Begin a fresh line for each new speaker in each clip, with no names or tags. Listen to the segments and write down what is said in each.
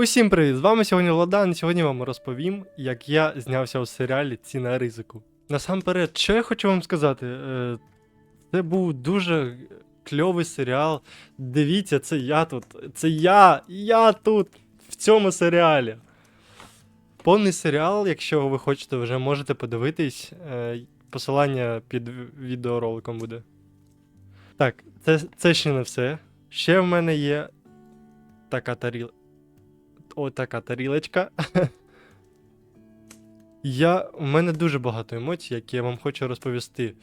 Усім привіт! З вами сьогодні Владан. Сьогодні вам розповім, як я знявся у серіалі Ціна ризику. Насамперед, що я хочу вам сказати? Е, Це був дуже кльовий серіал. Дивіться, це я тут. Це я! Я тут! В цьому серіалі. Повний серіал, якщо ви хочете, вже можете подивитись. Е, Посилання під відеороликом буде. Так, це, це ще не все. Ще в мене є така тарілка. Отака тарілочка. Я, у мене дуже багато емоцій, які я вам хочу розповісти.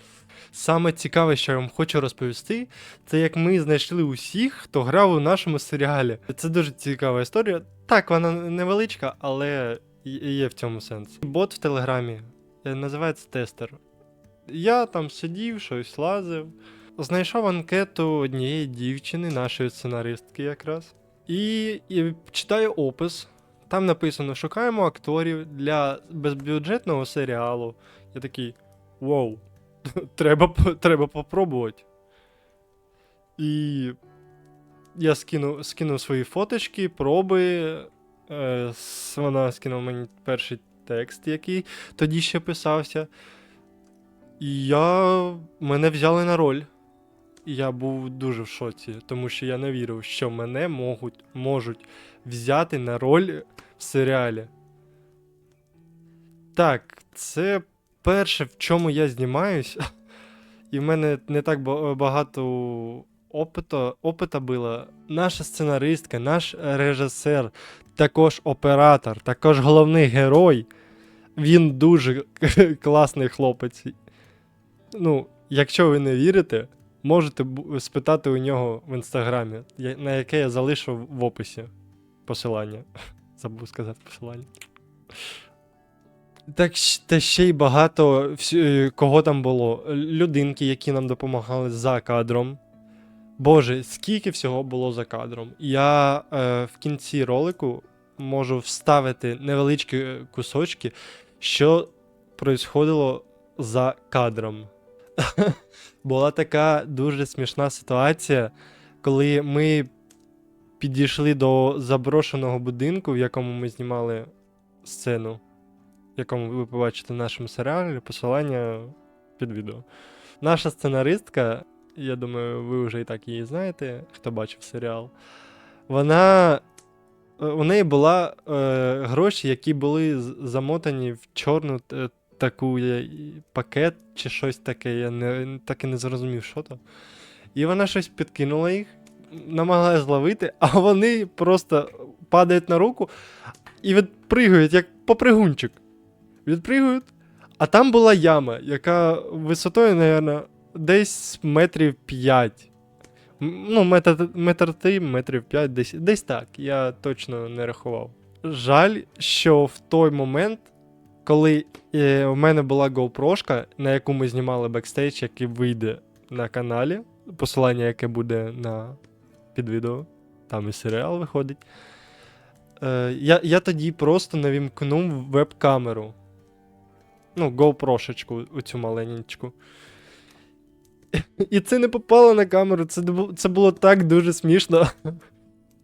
Саме цікаве, що я вам хочу розповісти, це як ми знайшли усіх, хто грав у нашому серіалі. Це дуже цікава історія. Так, вона невеличка, але є в цьому сенс. Бот в Телеграмі е, називається Тестер. Я там сидів, щось лазив, знайшов анкету однієї дівчини, нашої сценаристки якраз. І, і читаю опис. Там написано: шукаємо акторів для безбюджетного серіалу. Я такий вау, треба, треба попробувати. І я скинув, скинув свої фоточки, проби. Е, вона скинула мені перший текст, який тоді ще писався. І я... мене взяли на роль. Я був дуже в шоці, тому що я не вірив, що мене можуть, можуть взяти на роль в серіалі. Так, це перше, в чому я знімаюсь. І в мене не так багато опита, опита було. Наша сценаристка, наш режисер, також оператор, також головний герой. Він дуже класний хлопець. Ну, якщо ви не вірите, можете спитати у нього в інстаграмі, на яке я залишив в описі посилання. Забув сказати посилання. Так, та ще й багато е, кого там було. Людинки, які нам допомагали за кадром. Боже, скільки всього було за кадром. Я е, в кінці ролику можу вставити невеличкі е, кусочки, що происходило за кадром. Була така дуже смішна ситуація, коли ми підійшли до заброшеного будинку, в якому ми знімали сцену, в якому ви побачите в нашому серіалі, посилання під відео. Наша сценаристка, я думаю, ви вже і так її знаєте, хто бачив серіал. Вона. е, У неї була е, гроші, які були замотані в чорну е, таку пакет чи щось таке. Я не, так і не зрозумів, що то. І вона щось підкинула їх, намагалась зловити, а вони просто падають на руку і відпригують, як попригунчик. Відпригують. А там була яма, яка висотою, мабуть, десь метрів 5. Ну, метр, метр 3, метрів 5, десь, десь так. Я точно не рахував. Жаль, що в той момент, коли е, у мене була GoPro, на яку ми знімали бекстейдж, який вийде на каналі, посилання, яке буде на під відео, там і серіал виходить. Е, я, я тоді просто не вімкнув веб-камеру. Ну, GoPro-шечку, оцю маленьку. І це не попало на камеру, це, це було так дуже смішно.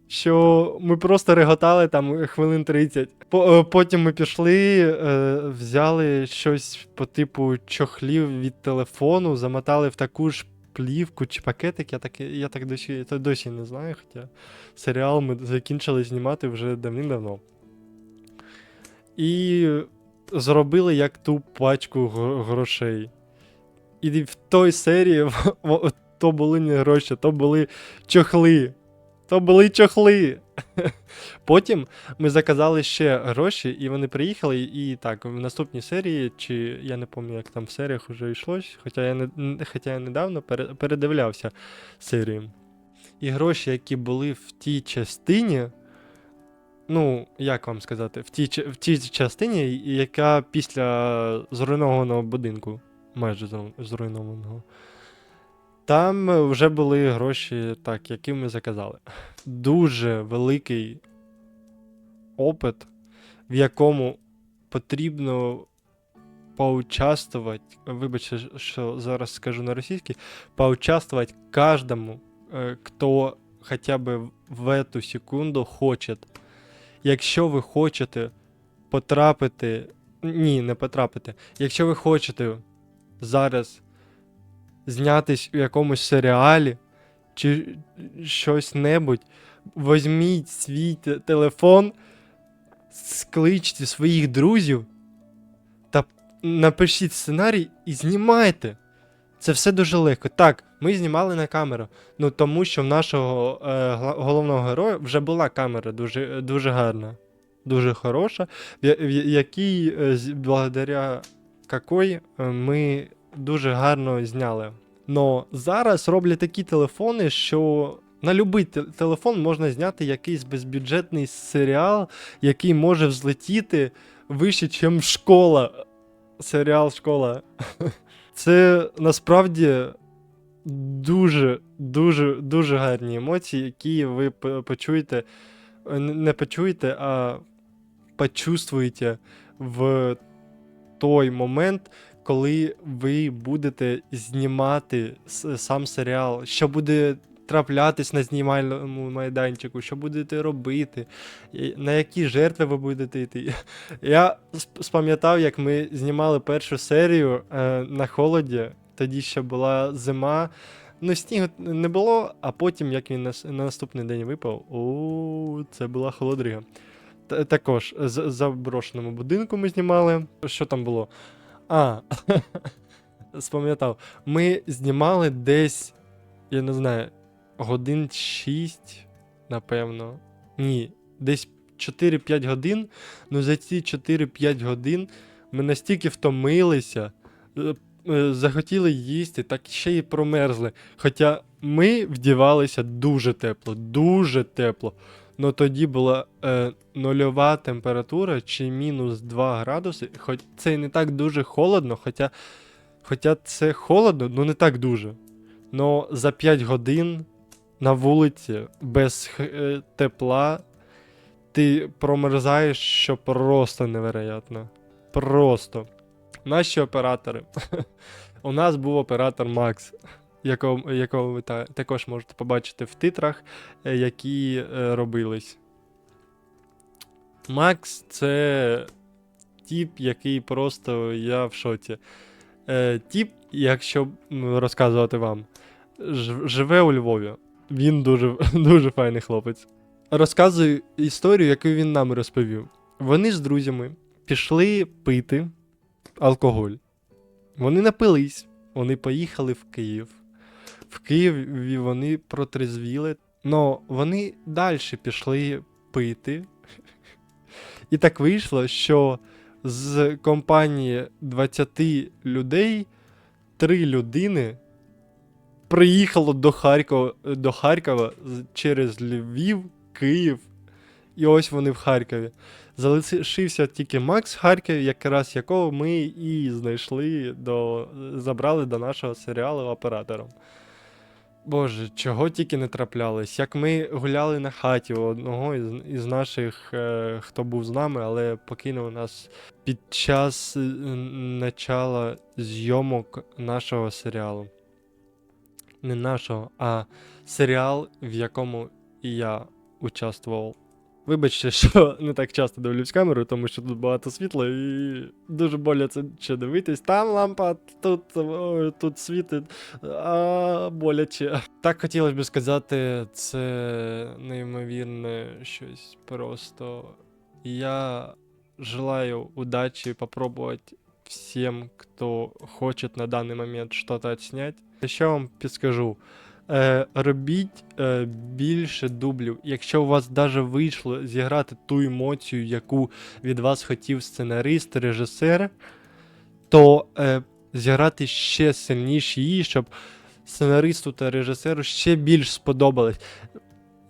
Що ми просто реготали там хвилин 30. Е, потім ми пішли, е, взяли щось по типу чохлів від телефону, замотали в таку ж плівку чи пакетик. Я так, я так досі, досі не знаю, хоча серіал ми закінчили знімати вже давним-давно. І зробили як ту пачку грошей. І в той серії то були не гроші, то були чохли. То були чохли. Потім ми заказали ще гроші, і вони приїхали, і так, в наступній серії, чи я не пам'ятаю, як там в серіях вже йшлось, хоча я, не, хоча я недавно передивлявся серію. І гроші, які були в тій частині, ну, як вам сказати, в тій, в тій частині, яка після зруйнованого будинку, майже зруйнованого. Там е, вже були гроші, так, які ми заказали. Дуже великий опит, в якому потрібно поучаствувати, вибачте, що зараз скажу на російській, поучаствовать каждому, э, кто хотя бы в эту секунду хочет. якщо ви хочете потрапити. Ні, не потрапити. Якщо ви хочете зараз знятись у якомусь серіалі чи щось небудь, візьміть свій те- телефон, скличте своїх друзів та напишіть сценарій і знімайте. Це все дуже легко. Так, ми знімали на камеру. Ну тому що в нашого е, головного героя вже була камера дуже, дуже гарна, дуже хороша, в, я- в якій, е, благодаря якої е, ми дуже гарно зняли. Но зараз роблять такі телефони, що на будь-який те- телефон можна зняти якийсь безбюджетний серіал, який може взлетіти вище, ніж школа. Серіал школа. Це насправді дуже, дуже, дуже гарні емоції, які ви почуєте, е, не почуєте, а почувствуєте в той момент, коли ви будете знімати сам серіал, що буде траплятись на знімальному майданчику, що будете робити, на які жертви ви будете йти. Я сп- спам'ятав, як ми знімали першу серію е, на холоді, тоді ще була зима. Ну, снігу не було, а потім, як він на, на наступний день випав, о, це була холодрига. Також з заброшеному будинку ми знімали. Що там було? А, спам'ятав. Ми знімали десь, я не знаю, годин 6, напевно. Ні, десь 4-5 годин. Ну за ці 4-5 годин ми настільки втомилися, е, е, захотіли їсти, так ще й промерзли. Хоча ми вдівалися дуже тепло, дуже тепло. Ну тоді була е, нульова температура чи мінус 2 градуси. Хоч це і не так дуже холодно, хоча, хоча це холодно, ну не так дуже. Но за 5 годин на вулиці без е, тепла ти промерзаєш, що просто невероятно. Просто. Наші оператори. У нас був оператор Макс, якого, якого ви та, також можете побачити в титрах, е, які е, робились. Макс це тіп, який просто я в шоці. Е, тіп, якщо розказувати вам, живе у Львові. Він дуже, дуже файний хлопець. Розказую історію, яку він нам розповів. Вони з друзями пішли пити алкоголь. Вони напились, вони поїхали в Київ. В Києві вони протрезвіли, але вони далі пішли пити. І так вийшло, що з компанії 20 людей три людини приїхало до Харкова, до Харкова через Львів, Київ, і ось вони в Харкові. Залишився тільки Макс в Харкові, якраз якого ми і знайшли до, забрали до нашого серіалу оператором. Боже, чого тільки не траплялось. Як ми гуляли на хаті у одного із, із наших, е, хто був з нами, але покинув нас під час е, начала зйомок нашого серіалу. Не нашого, а серіал, в якому і я участвував. Вибачте, що не так часто дивлюсь камеру, тому що тут багато світла і дуже боляче ще дивитись. Там лампа, тут, тут світить, а боляче. Так хотілося б сказати, це неймовірне щось просто. Я желаю удачи попробовать всем, кто хочет на данный момент что-то отснять. Ще вам підскажу. Е, робіть е, більше дублів. Якщо у вас даже вийшло зіграти ту емоцію, яку від вас хотів сценарист, режисер, то е, зіграти ще сильніше її, щоб сценаристу та режисеру ще більш сподобалось.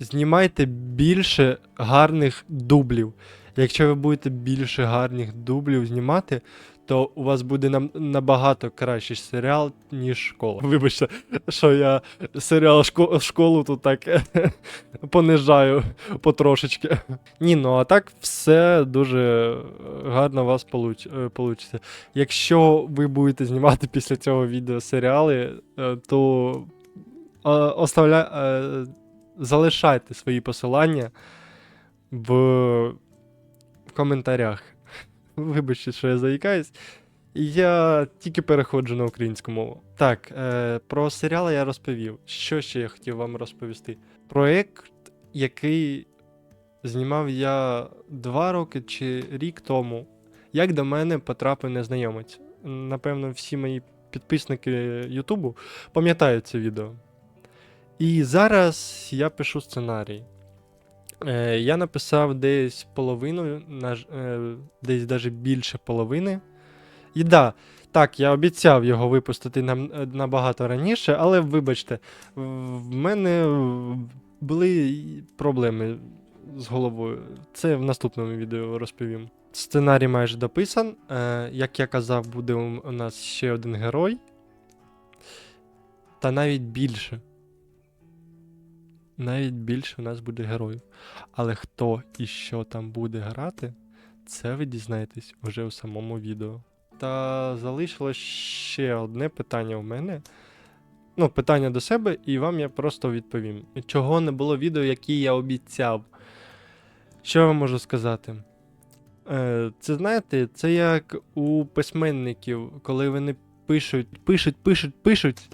Знімайте більше гарних дублів. Якщо ви будете більше гарних дублів знімати, то у вас буде нам набагато кращий серіал, ніж школа. Вибачте, що я серіал шко- школу тут так понижаю потрошечки. Ні, ну а так все дуже гарно у вас вийде. Якщо ви будете знімати після цього відео серіали, е, то е, оставля... е, залишайте свої посилання в коментарях. Вибачте, що я заїкаюсь. Я тільки переходжу на українську мову. Так, е, про серіал я розповів. Що ще я хотів вам розповісти? Проєкт, який знімав я два роки чи рік тому. Як до мене потрапив незнайомець. Напевно, всі мої підписники Ютубу пам'ятають це відео. І зараз я пишу сценарій. Е, я написав десь половину, наж- е, десь навіть більше половини. І да, так, я обіцяв його випустити нам, е, набагато раніше, але вибачте, в мене були проблеми з головою. Це в наступному відео розповім. Сценарій майже дописан. Е, як я казав, буде у нас ще один герой. Та навіть більше. Навіть більше у нас буде героїв. Але хто і що там буде грати, це ви дізнаєтесь уже у самому відео. Та залишилось ще одне питання у мене. Ну, питання до себе, і вам я просто відповім. Чого не було відео, які я обіцяв? Що я вам можу сказати? Е, це знаєте, це як у письменників, коли вони пишуть, пишуть, пишуть, пишуть,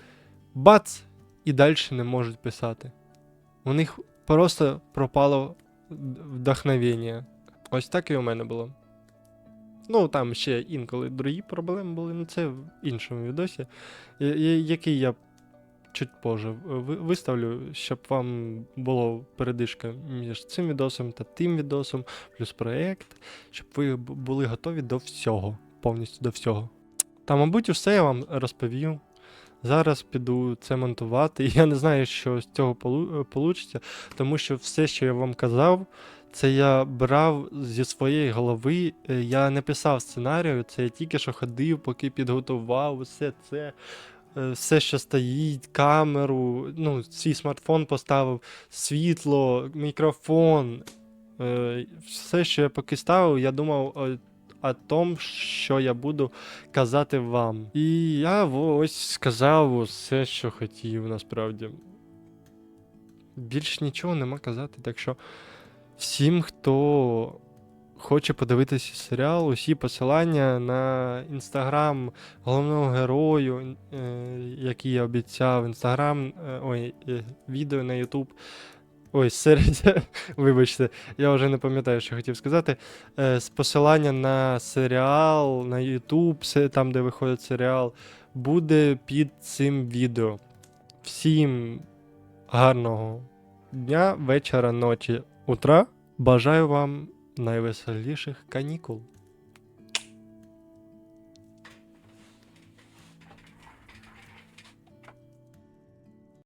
бац, і далі не можуть писати. У них просто пропало вдохновення. Ось так і у мене було. Ну, там ще інколи другі проблеми були, ну це в іншому відосі, який я чуть позже виставлю, щоб вам було передишка між цим відосом та тим відосом, плюс проєкт, щоб ви були готові до всього, повністю до всього. Та, мабуть, все я вам розповів. Зараз піду це монтувати. Я не знаю, що з цього вийде, тому що все, що я вам казав, це я брав зі своєї голови. е, Я не писав сценарію, це я тільки що ходив, поки підготував усе це. е, Все, що стоїть, камеру, ну, свій смартфон поставив, світло, мікрофон. е, Все, що я поки ставив, я думав о, том, що я буду казати вам. І я ось сказав усе, що хотів, насправді. Більш нічого нема казати, так що всім, хто хоче подивитися серіал, усі посилання на інстаграм головного герою, е, який я обіцяв, інстаграм, е, ой, е, відео на Ютуб. Ой, серед, вибачте, я вже не пам'ятаю, що хотів сказати. Е, посилання на серіал, на все там, де виходить серіал, буде під цим відео. Всім гарного дня, вечора, ночі, утра. Бажаю вам найвеселіших канікул.